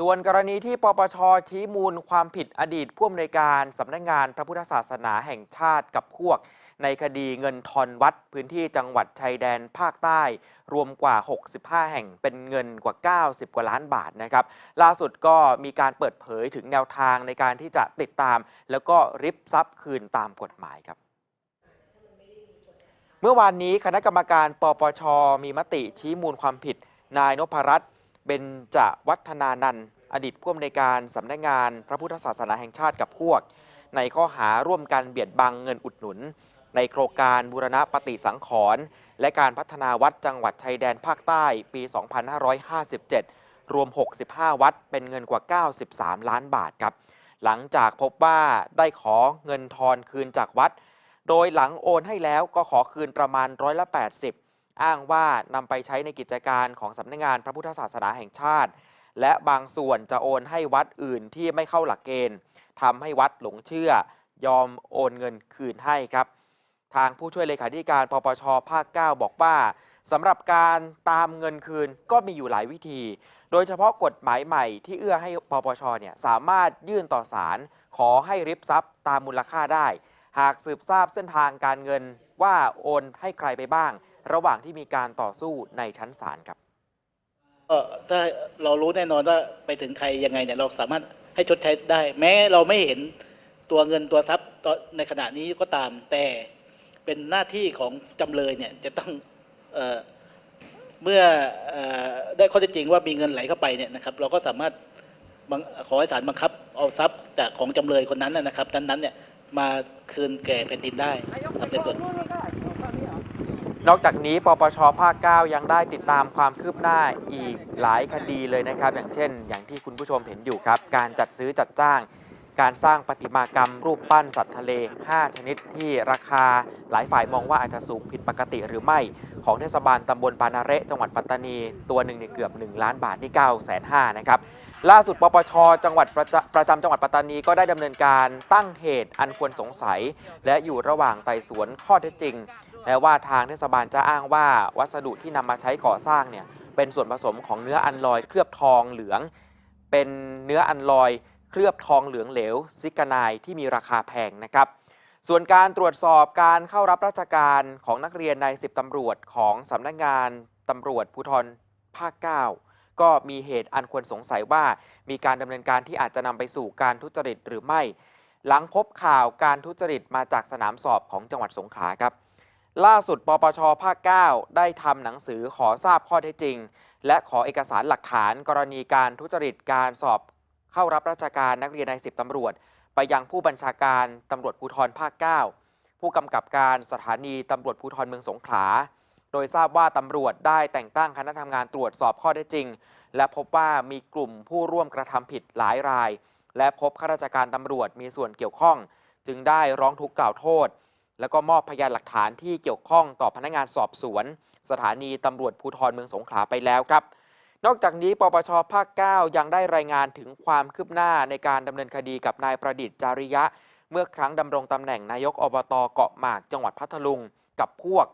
ส่วนกรณีที่ปปชชี้มูลความผิดอดีตผู้อำนวยการสำนักงานพระพุทธศาสนาแห่งชาติกับพวก ในคดีเงินทอนวัดพื้นที่จังหวัดชายแดนภาคใต้ รวมกว่า 65 แห่งเป็นเงินกว่า 90 กว่าล้านบาทนะครับ ล่าสุดก็มีการเปิดเผยถึงแนวทางในการที่จะติดตาม แล้วก็ริบทรัพย์คืนตามกฎหมายครับเมื่อวานนี้คณะกรรมการปปชมีมติชี้มูลความผิด นายนพรัตน์ เบญจวัฒนานันท์อดีตผู้อำนวยการสำนักงานพระพุทธศาสนาแห่งชาติกับพวก ในข้อหาร่วมกันเบียดบังเงินอุดหนุน ในโครงการบูรณะปฏิสังขรณ์และการพัฒนาวัดจังหวัดชายแดนภาคใต้ปี 2557 รวม 65 วัดเป็นเงินกว่า 93 ล้านบาทครับ หลังจากพบว่าได้ขอเงินทอนคืนจากวัด โดยหลังโอนให้แล้วก็ขอคืนประมาณร้อยละ80 อ้างว่านำไปใช้ในกิจการของสำนักงานพระพุทธศาสนาแห่งชาติ และบางส่วนจะโอนให้วัดอื่นที่ไม่เข้าหลักเกณฑ์ทำให้วัดหลงเชื่อ ยอมโอนเงินคืนให้ครับ ทางผู้ช่วยเลขาธิการปปชภาค 9 บอกว่าสำหรับการตามเงินคืนก็มีอยู่หลายวิธี โดยเฉพาะกฎหมายใหม่ที่เอื้อให้ปปชเนี่ยสามารถยื่นต่อศาลขอให้ริบทรัพย์ตามมูลค่าได้ หากสืบทราบเส้นทางการเงินว่าโอนให้ใครไปบ้าง ระหว่างที่มีการต่อสู้ในชั้นศาลครับก็ถ้าเรารู้แน่นอนว่าไปถึงใครยังไงเนี่ยเราสามารถให้ชดใช้ได้ แม้เราไม่เห็นตัวเงินตัวทรัพย์ตอนในขณะนี้ก็ตาม แต่เป็นหน้าที่ของจำเลยเนี่ยจะต้องเออเมื่อเออได้ข้อเท็จจริงว่ามีเงินไหลเข้าไปเนี่ยนะครับ เราก็สามารถบังขอให้ศาลบังคับ เอาทรัพย์จากของจำเลยคนนั้นนะนะครับนั้นๆเนี่ยมาคืนแก่แผ่นดินได้ครับในส่วน นอกจากนี้ปปชภาค 9 ยังได้ติดตามความคืบหน้าอีกหลายคดีเลยนะครับ อย่างเช่น อย่างที่คุณผู้ชมเห็นอยู่ครับ การจัดซื้อจัดจ้าง การสร้างประติมากรรมรูปปั้นสัตว์ทะเล 5 ชนิดที่ราคาหลายฝ่ายมองว่าอาจจะสูงผิดปกติหรือไม่ ของเทศบาลตำบลปานาเระจังหวัดปัตตานี ตัวหนึ่งเนี่ยเกือบ 1 ล้านบาทนี่9 5 0 0 0นะครับล่าสุดปปชจังหวัดประจประจำจังหวัดปัตตานีก็ได้ดำเนินการตั้งเหตุอันควรสงสัย และอยู่ระหว่างไต่สวนข้อเท็จจริง แม้ว่าทางเทศบาลจะอ้างว่าวัสดุที่นำมาใช้ก่อสร้างเนี่ยเป็นส่วนผสมของเนื้ออันลอยเคลือบทองเหลือง เป็นเนื้ออันลอยเคลือบทองเหลืองเหลวซิกานายที่มีราคาแพงนะครับ ส่วนการตรวจสอบการเข้ารับราชการของนักเรียนใน 10ตำรวจของสำนักงานตำรวจภูธรภาค 9 ก็มีเหตุอันควรสงสัยว่ามีการดำเนินการที่อาจจะนำไปสู่การทุจริตหรือไม่ หลังพบข่าวการทุจริตมาจากสนามสอบของจังหวัดสงขลาครับ ล่าสุดปปชภาค 9 ได้ทำหนังสือขอทราบข้อเท็จจริง และขอเอกสารหลักฐานกรณีการทุจริตการสอบเข้ารับราชการนักเรียนใน10ตำรวจ ไปยังผู้บัญชาการตำรวจภูธรภาค 9 ผู้กำกับการสถานีตำรวจภูธรเมืองสงขลาโดยทราบว่าตำรวจได้แต่งตั้งคณะทำงานตรวจสอบข้อเท็จจริง และพบว่ามีกลุ่มผู้ร่วมกระทำผิดหลายราย และพบข้าราชการตำรวจมีส่วนเกี่ยวข้อง จึงได้ร้องทุกข์กล่าวโทษ แล้วก็มอบพยานหลักฐานที่เกี่ยวข้องต่อพนักงานสอบสวน สถานีตำรวจภูธรเมืองสงขลาไปแล้วครับ นอกจากนี้ปปชภาค 9 ยังได้รายงานถึงความคืบหน้าในการดำเนินคดีกับนายประดิษฐ์จาริยะ เมื่อครั้งดำรงตำแหน่งนายกอบตเกาะหมากจังหวัดพัทลุงกับพวก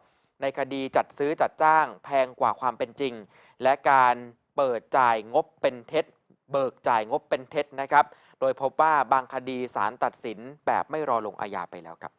ในคดีจัดซื้อจัดจ้างแพงกว่าความเป็นจริง และการเปิดจ่ายงบเป็นเท็จ เบิกจ่ายงบเป็นเท็จนะครับ โดยพบว่าบางคดีศาลตัดสินแบบไม่รอลงอาญาไปแล้วครับ